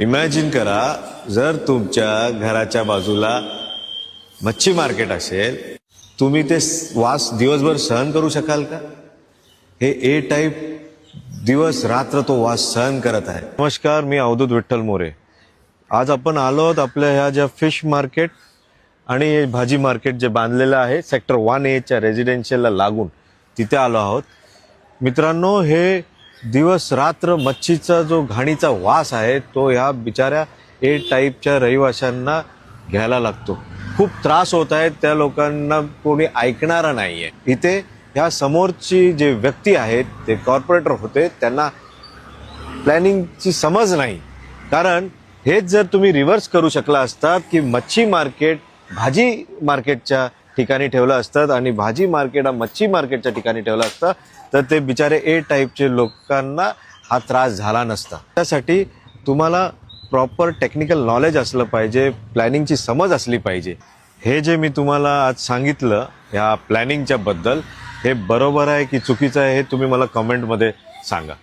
Imagine करा जर तुमच्या घराच्या बाजूला मच्छी मार्केट असेल तुम्ही ते वास दिवसभर सहन करू शकाल का? हे ए टाईप दिवस रात्र तो वास सहन करत आहे. नमस्कार मी अवधूत विठ्ठल मोरे. आज आपण आलो आहोत आपल्या ह्या ज्या फिश मार्केट आणि हे भाजी मार्केट जे बांधलेलं आहे सेक्टर वन एच्या रेजिडेन्शियलला लागून तिथे आलो आहोत. मित्रांनो हे दिवस रात्र मच्छीचा जो घाणीचा वास आहे तो ह्या बिचाऱ्या ए टाईपच्या रहिवाशांना घ्यायला लागतो. खूप त्रास होत आहेत त्या लोकांना कोणी ऐकणारा आहे इथे ह्या समोरची जे व्यक्ती आहेत ते कॉर्पोरेटर होते त्यांना प्लॅनिंगची समज नाही. कारण हेच जर तुम्ही रिव्हर्स करू शकला असतात की मच्छी मार्केट भाजी मार्केटच्या ठिकाणी ठेवलं असतात आणि भाजी मार्केट हा मच्छी मार्केटच्या ठिकाणी ठेवलं असतं तर ते बिचारे ए टाईपचे लोकांना हा त्रास झाला नसता. त्यासाठी तुम्हाला प्रॉपर टेक्निकल नॉलेज असलं पाहिजे प्लॅनिंगची समज असली पाहिजे. हे जे मी तुम्हाला आज सांगितलं ह्या प्लॅनिंगच्या बद्दल हे बरोबर आहे की चुकीचं आहे हे तुम्ही मला कमेंटमध्ये सांगा.